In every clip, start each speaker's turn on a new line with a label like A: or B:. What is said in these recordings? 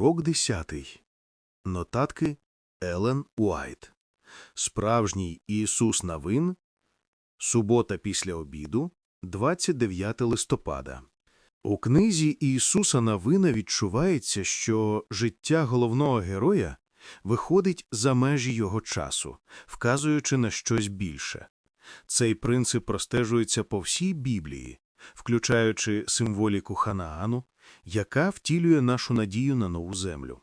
A: Урок 10. Нотатки Елен Уайт. Справжній Ісус Навин. Субота після обіду, 29 листопада. У книзі Ісуса Навина відчувається, що життя головного героя виходить за межі його часу, вказуючи на щось більше. Цей принцип простежується по всій Біблії, включаючи символіку Ханаану, яка втілює нашу надію на нову землю.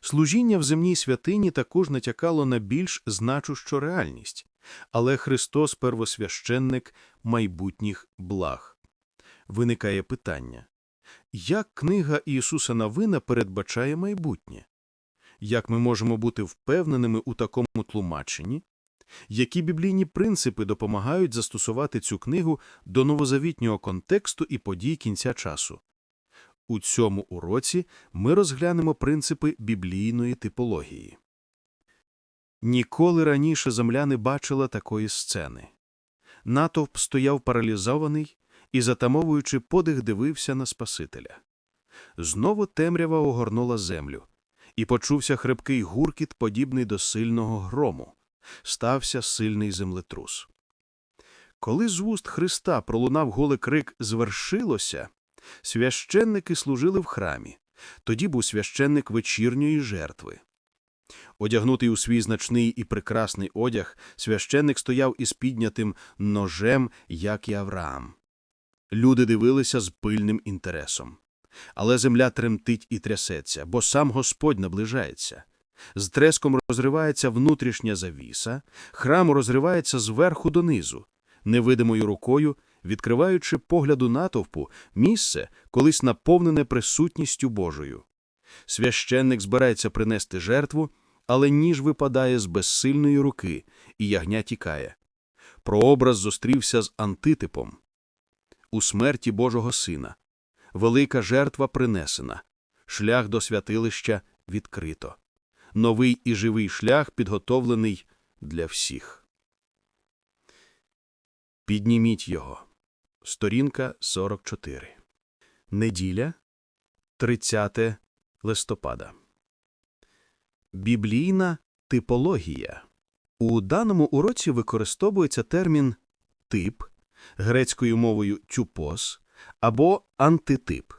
A: Служіння в земній святині також натякало на більш значущу реальність, але Христос – первосвященник майбутніх благ. Виникає питання. Як книга Ісуса Навина передбачає майбутнє? Як ми можемо бути впевненими у такому тлумаченні? Які біблійні принципи допомагають застосувати цю книгу до новозавітнього контексту і подій кінця часу? У цьому уроці ми розглянемо принципи біблійної типології. Ніколи раніше земля не бачила такої сцени. Натовп стояв паралізований і, затамовуючи подих, дивився на Спасителя. Знову темрява огорнула землю, і почувся хрипкий гуркіт, подібний до сильного грому. Стався сильний землетрус. Коли з вуст Христа пролунав голий крик «Звершилося!», священники служили в храмі. Тоді був священник вечірньої жертви. Одягнутий у свій значний і прекрасний одяг, священник стояв із піднятим ножем, як і Авраам. Люди дивилися з пильним інтересом. Але земля тремтить і трясеться, бо сам Господь наближається. З треском розривається внутрішня завіса, храм розривається зверху донизу, невидимою рукою, відкриваючи погляду натовпу місце, колись наповнене присутністю Божою. Священник збирається принести жертву, але ніж випадає з безсильної руки, і ягня тікає. Прообраз зустрівся з антитипом. У смерті Божого Сина. Велика жертва принесена, шлях до святилища відкрито. Новий і живий шлях підготовлений для всіх. Підніміть його. Сторінка 44. Неділя, 30 листопада. Біблійна типологія. У даному уроці використовується термін тип грецькою мовою тюпос або антитип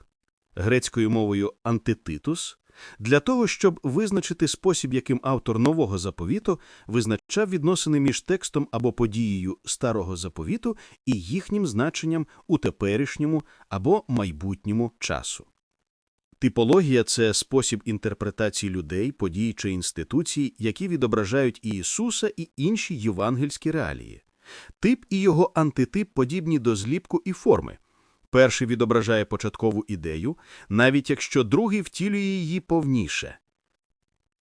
A: грецькою мовою антититус для того, щоб визначити спосіб, яким автор нового заповіту визначав відносини між текстом або подією старого заповіту і їхнім значенням у теперішньому або майбутньому часу. Типологія це спосіб інтерпретації людей, подій чи інституцій, які відображають і Ісуса, і інші євангельські реалії. Тип і його антитип подібні до зліпку і форми. Перший відображає початкову ідею, навіть якщо другий втілює її повніше.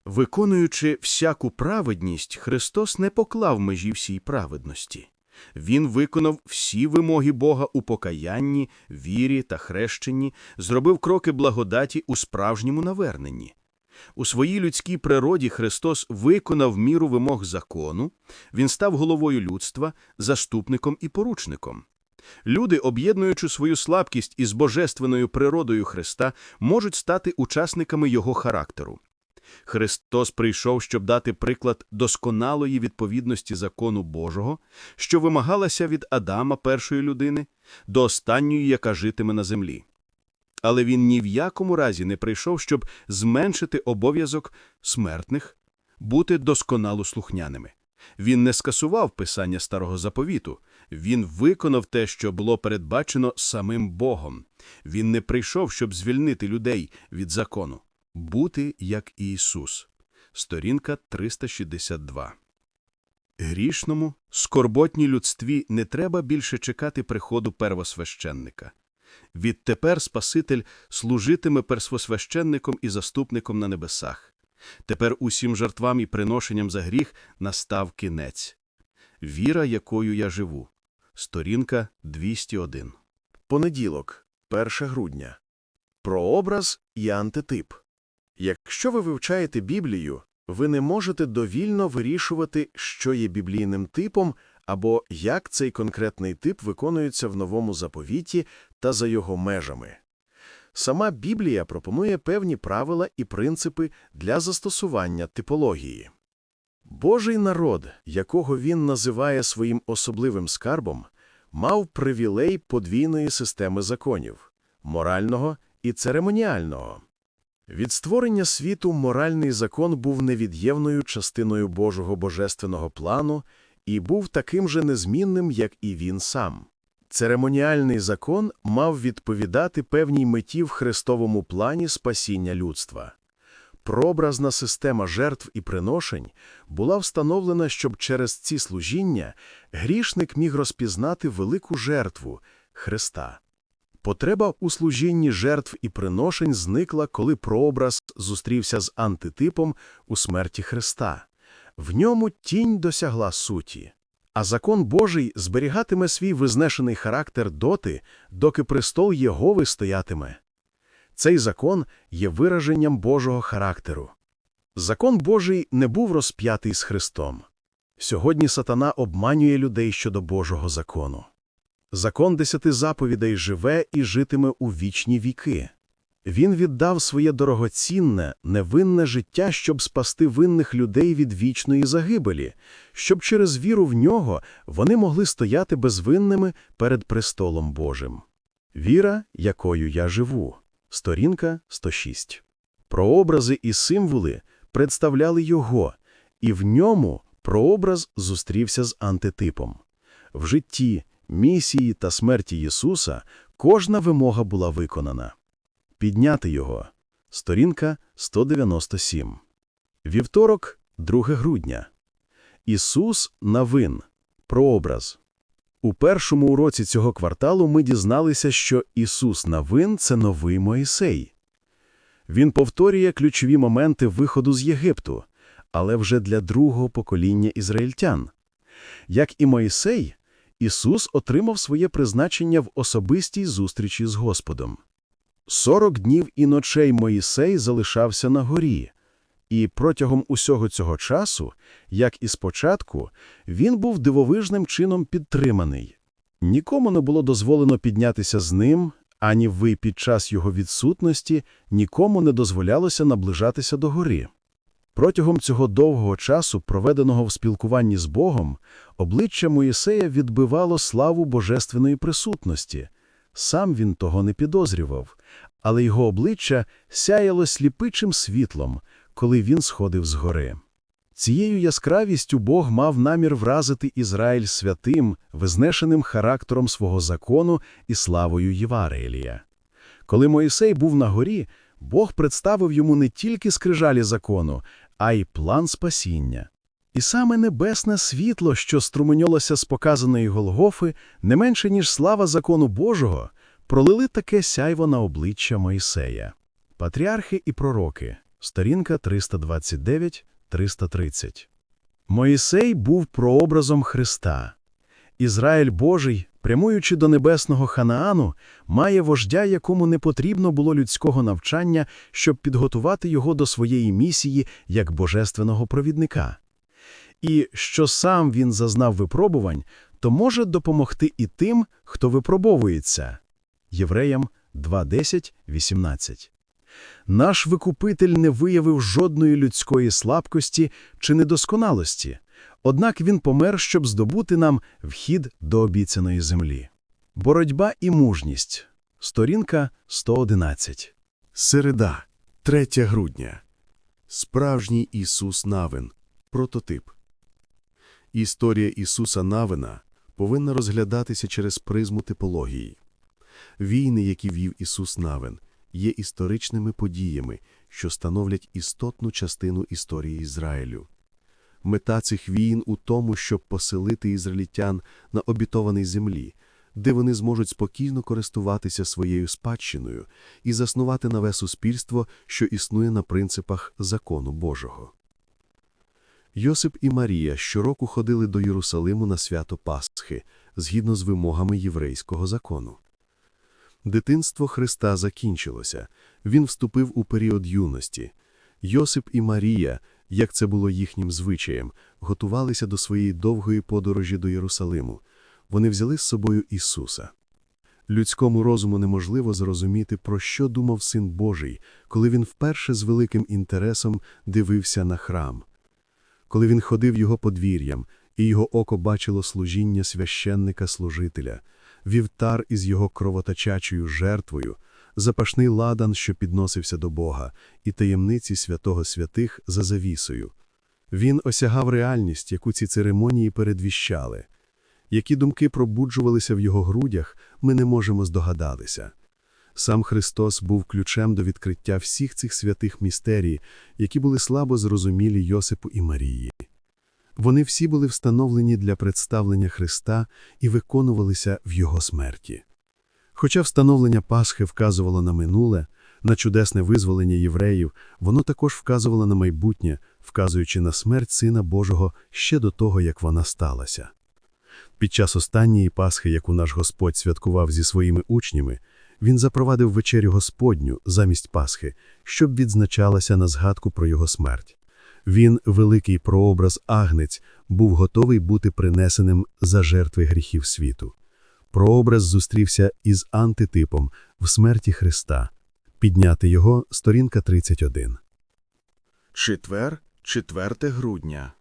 A: Виконуючи всяку праведність, Христос не поклав межі всій праведності. Він виконав всі вимоги Бога у покаянні, вірі та хрещенні, зробив кроки благодаті у справжньому наверненні. У своїй людській природі Христос виконав міру вимог закону, він став головою людства, заступником і поручником. Люди, об'єднуючи свою слабкість із божественною природою Христа, можуть стати учасниками Його характеру. Христос прийшов, щоб дати приклад досконалої відповідності закону Божого, що вимагалася від Адама першої людини, до останньої, яка житиме на землі. Але він ні в якому разі не прийшов, щоб зменшити обов'язок смертних, бути досконало слухняними. Він не скасував писання старого заповіту, він виконав те, що було передбачено самим Богом. Він не прийшов, щоб звільнити людей від закону, бути як Ісус. Сторінка 362. Грішному, скорботній людстві не треба більше чекати приходу первосвященника. Відтепер Спаситель служитиме первосвященником і заступником на небесах. Тепер усім жертвам і приношенням за гріх настав кінець. Віра, якою я живу. Сторінка 201.
B: Понеділок, 1 грудня. Прообраз і антитип. Якщо ви вивчаєте Біблію, ви не можете довільно вирішувати, що є біблійним типом або як цей конкретний тип виконується в новому заповіті та за його межами. Сама Біблія пропонує певні правила і принципи для застосування типології. Божий народ, якого він називає своїм особливим скарбом, мав привілей подвійної системи законів – морального і церемоніального. Від створення світу моральний закон був невід'ємною частиною Божого божественного плану і був таким же незмінним, як і він сам. Церемоніальний закон мав відповідати певній меті в Христовому плані спасіння людства. Прообразна система жертв і приношень була встановлена, щоб через ці служіння грішник міг розпізнати велику жертву – Христа. Потреба у служінні жертв і приношень зникла, коли прообраз зустрівся з антитипом у смерті Христа. В ньому тінь досягла суті. А закон Божий зберігатиме свій визнешений характер доти, доки престол Єгови стоятиме. Цей закон є вираженням Божого характеру. Закон Божий не був розп'ятий з Христом. Сьогодні сатана обманює людей щодо Божого закону. Закон десяти заповідей живе і житиме у вічні віки. Він віддав своє дорогоцінне, невинне життя, щоб спасти винних людей від вічної загибелі, щоб через віру в нього вони могли стояти безвинними перед престолом Божим. Віра, якою я живу. Сторінка 106. Прообрази і символи представляли його, і в ньому прообраз зустрівся з антитипом. В житті, місії та смерті Ісуса кожна вимога була виконана. Підняти його. Сторінка 197. Вівторок, 2 грудня. Ісус Навин. Прообраз. У першому уроці цього кварталу ми дізналися, що Ісус Навин – це новий Моїсей. Він повторює ключові моменти виходу з Єгипту, але вже для другого покоління ізраїльтян. Як і Моїсей, Ісус отримав своє призначення в особистій зустрічі з Господом. Сорок днів і ночей Моїсей залишався на горі, і протягом усього цього часу, як і спочатку, він був дивовижним чином підтриманий. Нікому не було дозволено піднятися з ним, ані ви під час його відсутності нікому не дозволялося наближатися до гори. Протягом цього довгого часу, проведеного в спілкуванні з Богом, обличчя Моїсея відбивало славу божественної присутності. Сам він того не підозрював, але його обличчя сяяло сліпичим світлом, коли він сходив з гори. Цією яскравістю Бог мав намір вразити Ізраїль святим, визнешеним характером свого закону і славою Євареелія. Коли Моїсей був на горі, Бог представив йому не тільки скрижалі закону, а й план спасіння. І саме небесне світло, що струменьолося з показаної Голгофи, не менше, ніж слава закону Божого, пролили таке сяйво на обличчя Моїсея. Патріархи і пророки. Сторінка 329-330. Моїсей був прообразом Христа. Ізраїль Божий, прямуючи до небесного Ханаану, має вождя, якому не потрібно було людського навчання, щоб підготувати його до своєї місії як божественного провідника. І що сам він зазнав випробувань, то може допомогти і тим, хто випробовується. Євреям 2.10.18 Наш Викупитель не виявив жодної людської слабкості чи недосконалості, однак він помер, щоб здобути нам вхід до обіцяної землі. Боротьба і мужність. Сторінка 111.
A: Середа, 3 грудня. Справжній Ісус Навин. Прототип. Історія Ісуса Навина повинна розглядатися через призму типології. Війни, які вів Ісус Навин, є історичними подіями, що становлять істотну частину історії Ізраїлю. Мета цих війн у тому, щоб поселити ізраїльтян на обітованій землі, де вони зможуть спокійно користуватися своєю спадщиною і заснувати нове суспільство, що існує на принципах закону Божого. Йосип і Марія щороку ходили до Єрусалиму на свято Пасхи, згідно з вимогами єврейського закону. Дитинство Христа закінчилося, він вступив у період юності. Йосип і Марія, як це було їхнім звичаєм, готувалися до своєї довгої подорожі до Єрусалиму. Вони взяли з собою Ісуса.
C: Людському розуму неможливо зрозуміти, про що думав Син Божий, коли він вперше з великим інтересом дивився на храм. Коли він ходив його подвір'ям, і його око бачило служіння священника-служителя, вівтар із його кровоточачою жертвою, запашний ладан, що підносився до Бога, і таємниці святого святих за завісою. Він осягав реальність, яку ці церемонії передвіщали. Які думки пробуджувалися в його грудях, ми не можемо здогадатися. Сам Христос був ключем до відкриття всіх цих святих містерій, які були слабо зрозумілі Йосипу і Марії. Вони всі були встановлені для представлення Христа і виконувалися в Його смерті. Хоча встановлення Пасхи вказувало на минуле, на чудесне визволення євреїв, воно також вказувало на майбутнє, вказуючи на смерть Сина Божого ще до того, як вона сталася. Під час останньої Пасхи, яку наш Господь святкував зі своїми учнями, Він запровадив вечерю Господню замість Пасхи, щоб відзначалася на згадку про його смерть. Він, великий прообраз Агнець, був готовий бути принесеним за жертви гріхів світу. Прообраз зустрівся із антитипом в смерті Христа. Підняти його – сторінка 31.
A: Четвер, 4 грудня.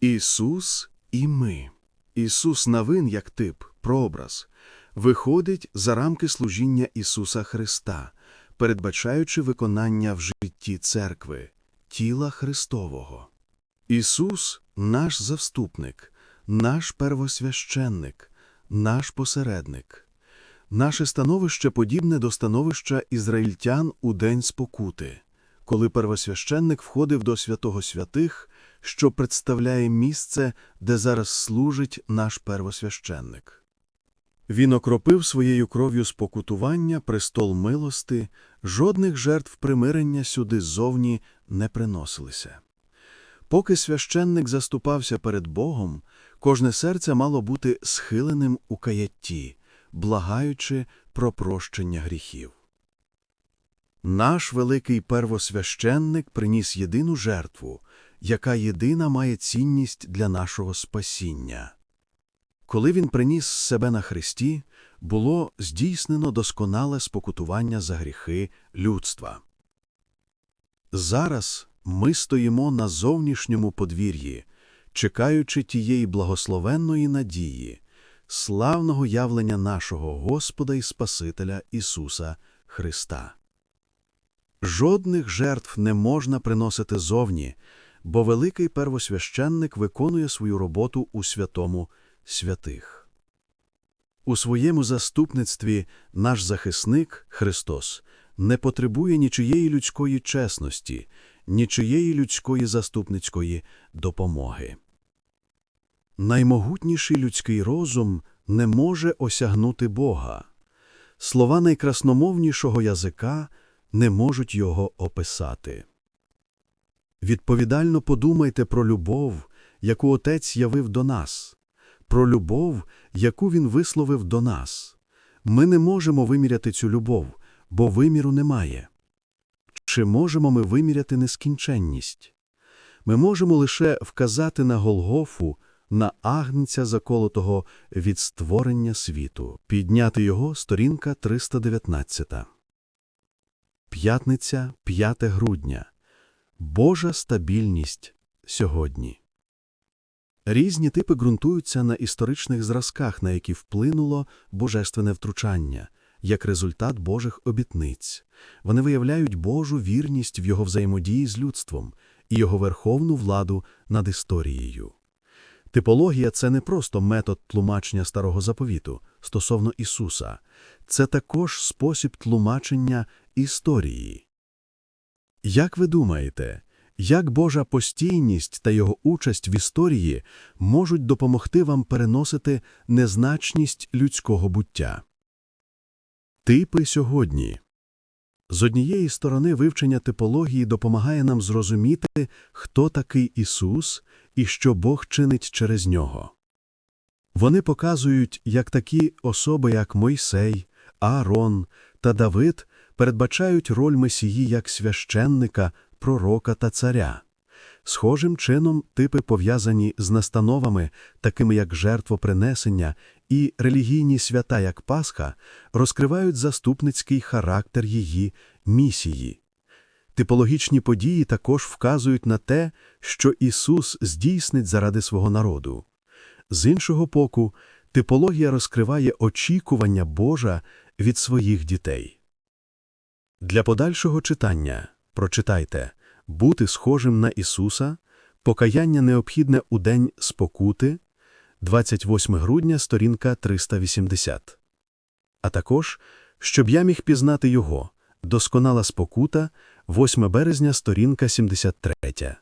A: Ісус і ми. Ісус Навин як тип, прообраз, виходить за рамки служіння Ісуса Христа, передбачаючи виконання в житті церкви, тіла Христового. Ісус – наш завступник, наш первосвященник, наш посередник. Наше становище подібне до становища ізраїльтян у день спокути, коли первосвященник входив до святого святих, що представляє місце, де зараз служить наш первосвященник. Він окропив своєю кров'ю спокутування, престол милости, жодних жертв примирення сюди ззовні не приносилися. Поки священник заступався перед Богом, кожне серце мало бути схиленим у каятті, благаючи про прощення гріхів. Наш великий первосвященник приніс єдину жертву, яка єдина має цінність для нашого спасіння. Коли він приніс себе на хресті, було здійснено досконале спокутування за гріхи людства. Зараз ми стоїмо на зовнішньому подвір'ї, чекаючи тієї благословенної надії, славного явлення нашого Господа і Спасителя Ісуса Христа. Жодних жертв не можна приносити зовні, бо великий первосвященник виконує свою роботу у святому святих. У своєму заступництві наш захисник Христос не потребує нічиєї людської чесності, нічиєї людської заступницької допомоги. Наймогутніший людський розум не може осягнути Бога. Слова найкрасномовнішого язика не можуть його описати. Відповідально подумайте про любов, яку Отець явив до нас, про любов, яку Він висловив до нас. Ми не можемо виміряти цю любов, бо виміру немає. Чи можемо ми виміряти нескінченність? Ми можемо лише вказати на Голгофу, на агнця заколотого від створення світу, підняти його сторінка 319. П'ятниця, 5 грудня. Божа стабільність сьогодні. Різні типи ґрунтуються на історичних зразках, на які вплинуло божественне втручання, як результат Божих обітниць. Вони виявляють Божу вірність в його взаємодії з людством і його верховну владу над історією. Типологія – це не просто метод тлумачення Старого Заповіту стосовно Ісуса, це також спосіб тлумачення історії. Як ви думаєте, як Божа постійність та його участь в історії можуть допомогти вам переносити незначність людського буття? Типи сьогодні З однієї сторони вивчення типології допомагає нам зрозуміти, хто такий Ісус і що Бог чинить через нього. Вони показують, як такі особи, як Мойсей, Аарон та Давид передбачають роль Месії як священника, пророка та царя.
C: Схожим чином типи пов'язані з настановами, такими як жертвопринесення і релігійні свята, як Пасха, розкривають заступницький характер її місії. Типологічні події також вказують на те, що Ісус здійснить заради свого народу. З іншого боку, типологія розкриває очікування Божа від своїх дітей. Для подальшого читання прочитайте. «Бути схожим на Ісуса», «Покаяння необхідне у день спокути», 28 грудня, сторінка 380. А також «Щоб я міг пізнати Його», «Досконала спокута», 8 березня, сторінка 73.